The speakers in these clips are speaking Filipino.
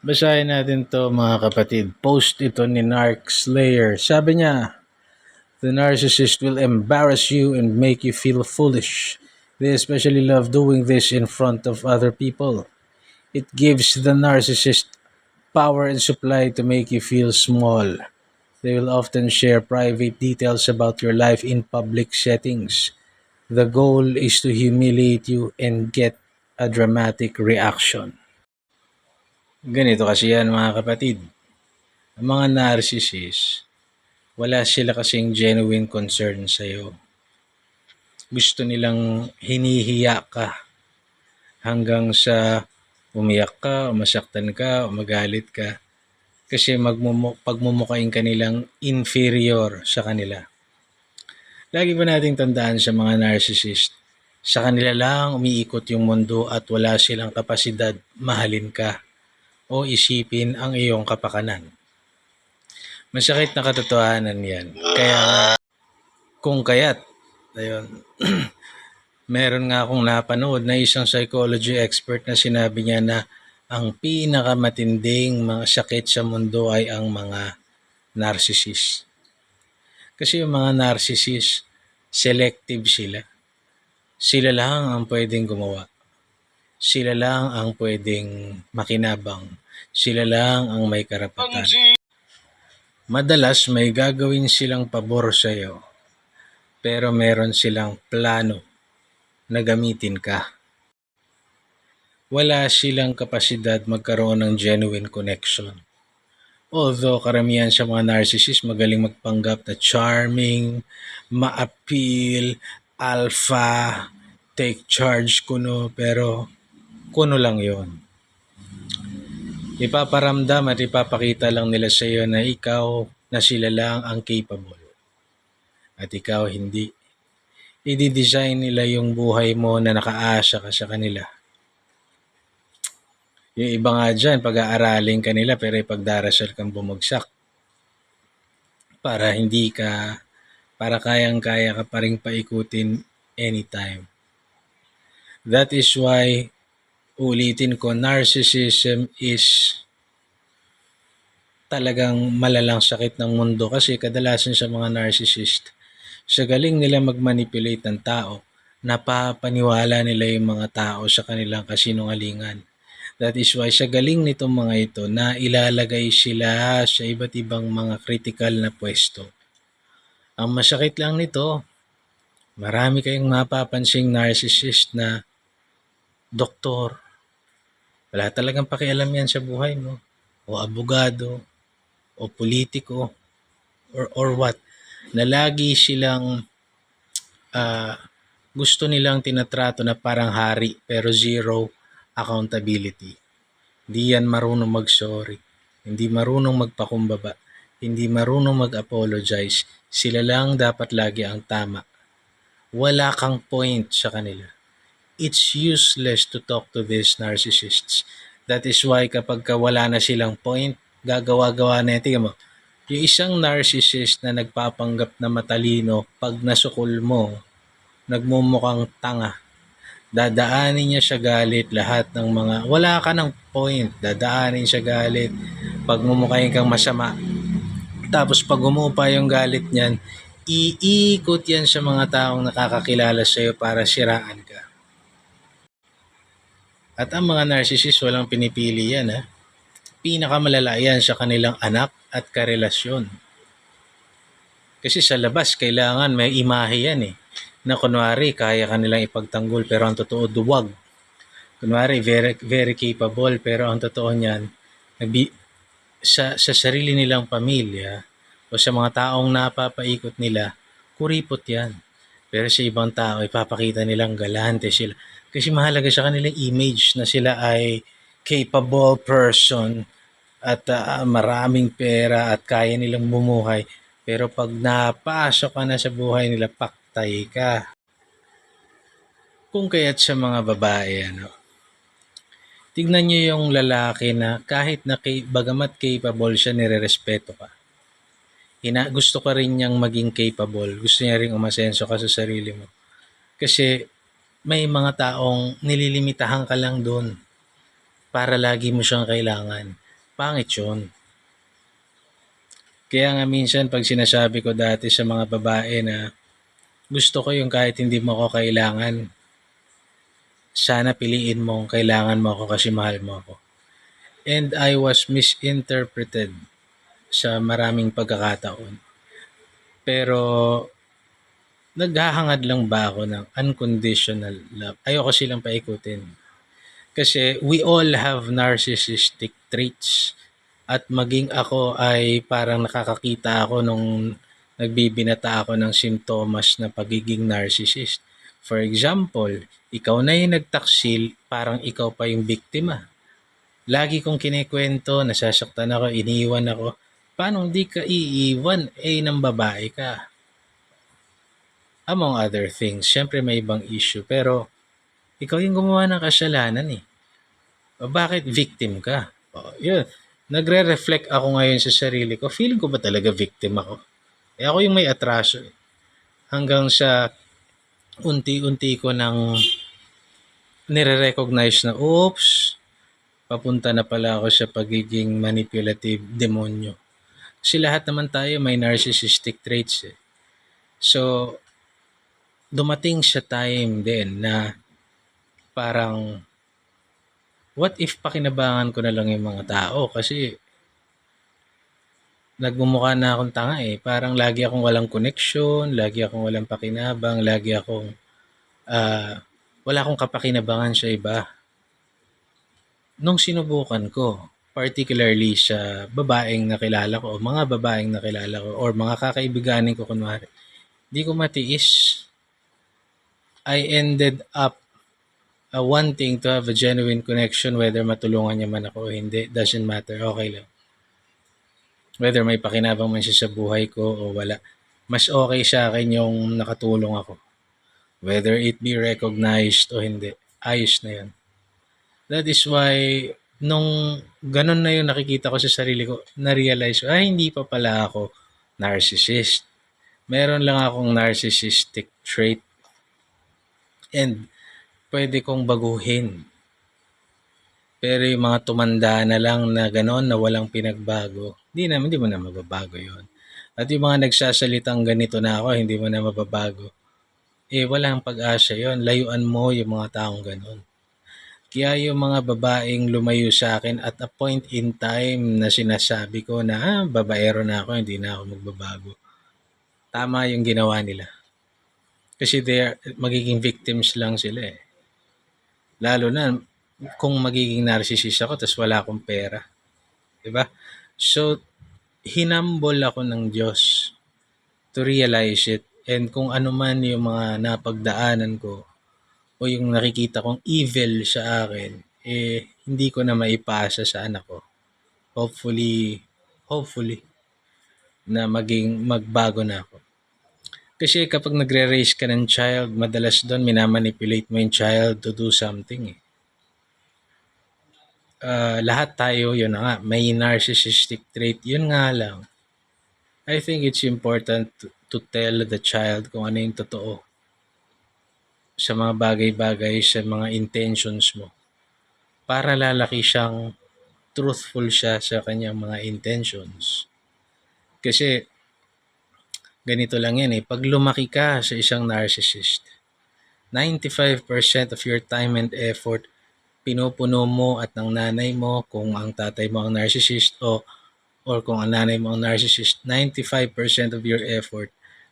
Basahin natin to mga kapatid. Post ito ni Narc Slayer. Sabi niya, The narcissist will embarrass you and make you feel foolish. They especially love doing this in front of other people. It gives the narcissist power and supply to make you feel small. They will often share private details about your life in public settings. The goal is to humiliate you and get a dramatic reaction. Ganito kasi yan mga kapatid. Ang mga narcissist, wala sila kasing genuine concern sa'yo. Gusto nilang hinihiya ka hanggang sa umiyak ka, o masaktan ka, o magalit ka. Kasi magmumu- pagmumukain kanilang inferior sa kanila. Lagi ba nating tandaan sa mga narcissist, sa kanila lang umiikot yung mundo at wala silang kapasidad mahalin ka o isipin ang iyong kapakanan. Masakit na katotohanan yan. Kaya kung kaya't, ayun, meron nga akong napanood na isang psychology expert na sinabi niya na ang pinakamatinding mga sakit sa mundo ay ang mga narcissist. Kasi yung mga narcissist, selective sila. Sila lang ang pwedeng gumawa. Sila lang ang pwedeng makinabang. Sila lang ang may karapatan. Madalas may gagawin silang pabor sa iyo, pero meron silang plano na gamitin ka. Wala silang kapasidad magkaroon ng genuine connection. Although karamihan sa mga narcissist magaling magpanggap na charming, ma-appeal, alpha, take charge kuno, pero kuno lang yon. Ipaparamdam at ipapakita lang nila sa iyo na ikaw na sila lang ang capable. At ikaw hindi. I-design nila yung buhay mo na nakaasa ka sa kanila. Yung iba nga dyan, pag-aaralin ka nila pero ipagdarasal kang bumagsak. Para hindi ka, para kayang-kaya ka pa rin paikutin anytime. That is why, ulitin ko, narcissism is talagang malalang sakit ng mundo kasi kadalasan sa mga narcissist, sa galing nila mag-manipulate ng tao, napapaniwala nila yung mga tao sa kanilang kasinungalingan. That is why sa galing nitong mga ito na ilalagay sila sa iba't ibang mga critical na pwesto. Ang masakit lang nito, marami kayong mapapansing narcissist na doktor. Wala talagang pakialam yan sa buhay mo. O abogado, o politiko, or, or what. Na lagi silang ah, gusto nilang tinatrato na parang hari pero zero accountability. Hindi yan marunong mag-sorry. Hindi marunong magpakumbaba. Hindi marunong mag-apologize. Sila lang dapat lagi ang tama. Wala kang point sa kanila. It's useless to talk to these narcissists. That is why kapag ka wala na silang point, gagawa-gawa na yan. Mo, yung isang narcissist na nagpapanggap na matalino, pag nasukol mo, nagmumukhang tanga, dadaanin niya sa galit lahat ng mga, wala ka ng point, dadaanin siya galit, pag mumukhain kang masama. Tapos pag umupa yung galit niyan, iikot yan sa mga taong nakakakilala sa iyo para siraan ka. At ang mga narcissist walang pinipili yan ha. Pinakamalala yan sa kanilang anak at karelasyon. Kasi sa labas, kailangan may imahe yan eh. Na kunwari, kaya kanilang ipagtanggol pero ang totoo duwag. Kunwari, very, very capable pero ang totoo niyan, nagbi- sa, sa sarili nilang pamilya o sa mga taong napapaikot nila, kuripot yan. Pero sa ibang tao, ipapakita nilang galante sila. Kasi mahalaga sa kanilang image na sila ay capable person at ah, maraming pera at kaya nilang bumuhay. Pero pag napasok ka na sa buhay nila, paktay ka. Kung kaya't sa mga babae, ano, tignan nyo yung lalaki na kahit na kay, bagamat capable siya, nire-respeto ka. Ina, gusto ka rin niyang maging capable. Gusto niya rin umasenso ka sa sarili mo. Kasi may mga taong nililimitahan ka lang doon para lagi mo siyang kailangan. pangit yun. Kaya nga minsan pag sinasabi ko dati sa mga babae na gusto ko yung kahit hindi mo ako kailangan, sana piliin mo kung kailangan mo ako kasi mahal mo ako. And I was misinterpreted sa maraming pagkakataon. Pero naghahangad lang ba ako ng unconditional love? Ayoko silang paikutin. Kasi we all have narcissistic traits. At maging ako ay parang nakakakita ako nung nagbibinata ako ng simptomas na pagiging narcissist. For example, ikaw na yung nagtaksil, parang ikaw pa yung biktima. Lagi kong kinikwento, nasasaktan ako, iniiwan ako. Paano hindi ka iiwan? Eh, ng babae ka. Among other things, syempre may ibang issue. Pero, ikaw yung gumawa ng kasalanan eh. O, bakit victim ka? O, yun. Nagre-reflect ako ngayon sa sarili ko. Feeling ko ba talaga victim ako? Eh, ako yung may atraso eh. Hanggang sa unti-unti ko nang nire-recognize na, oops, papunta na pala ako sa pagiging manipulative demonyo. Kasi lahat naman tayo may narcissistic traits eh. So, dumating sa time din na parang what if pakinabangan ko na lang yung mga tao kasi nagmumukha na akong tanga eh. Parang lagi akong walang connection, lagi akong walang pakinabang, lagi akong ah, wala akong kapakinabangan sa iba. Nung sinubukan ko, particularly sa babaeng nakilala ko, o mga babaeng nakilala ko, or mga kakaibiganin ko kunwari, di ko matiis. I ended up uh, wanting to have a genuine connection whether matulungan niya man ako o hindi. Doesn't matter. Okay lang. Whether may pakinabang man siya sa buhay ko o wala. Mas okay sa akin yung nakatulong ako. Whether it be recognized o hindi. Ayos na yun. That is why nung ganun na yung nakikita ko sa sarili ko, na-realize ko, ay hindi pa pala ako narcissist. Meron lang akong narcissistic trait and pwede kong baguhin. Pero yung mga tumanda na lang na gano'n na walang pinagbago, hindi na, hindi mo na mababago yon. At yung mga nagsasalitang ganito na ako, hindi mo na mababago, eh walang pag-asa yon. Layuan mo yung mga taong gano'n. Kaya yung mga babaeng lumayo sa akin at a point in time na sinasabi ko na ah, babaero na ako, hindi na ako magbabago. Tama yung ginawa nila. Kasi they magiging victims lang sila eh. Lalo na kung magiging narcissist ako tapos wala akong pera. ba? So, hinambol ako ng Diyos to realize it and kung ano man yung mga napagdaanan ko o yung nakikita kong evil sa akin, eh, hindi ko na maipasa sa anak ko. Hopefully, hopefully, na maging magbago na ako. Kasi kapag nagre-raise ka ng child, madalas doon minamanipulate mo yung child to do something eh. Ah, lahat tayo, yun nga, may narcissistic trait, yun nga lang. I think it's important to, to tell the child kung ano yung totoo sa mga bagay-bagay, sa mga intentions mo. Para lalaki siyang truthful siya sa kanyang mga intentions. Kasi ganito lang yan eh. Pag lumaki ka sa isang narcissist, 95% of your time and effort pinupuno mo at ng nanay mo kung ang tatay mo ang narcissist o or kung ang nanay mo ang narcissist, 95% of your effort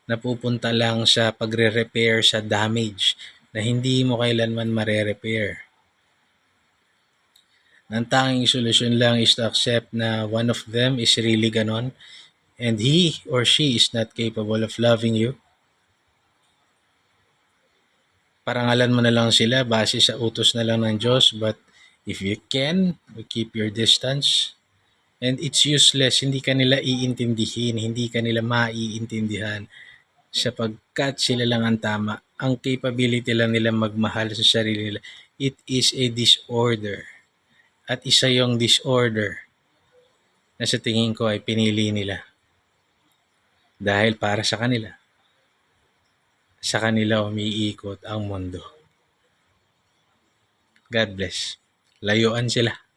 napupunta lang sa pagre-repair sa damage na hindi mo kailanman mare-repair. Ang tanging solusyon lang is to accept na one of them is really ganon and he or she is not capable of loving you. Parangalan mo na lang sila base sa utos na lang ng Diyos but if you can, keep your distance. And it's useless, hindi ka nila iintindihin, hindi ka nila maiintindihan sapagkat sila lang ang tama. Ang capability lang nila magmahal sa sarili nila, it is a disorder. At isa yung disorder na sa tingin ko ay pinili nila. Dahil para sa kanila, sa kanila umiikot ang mundo. God bless. Layuan sila.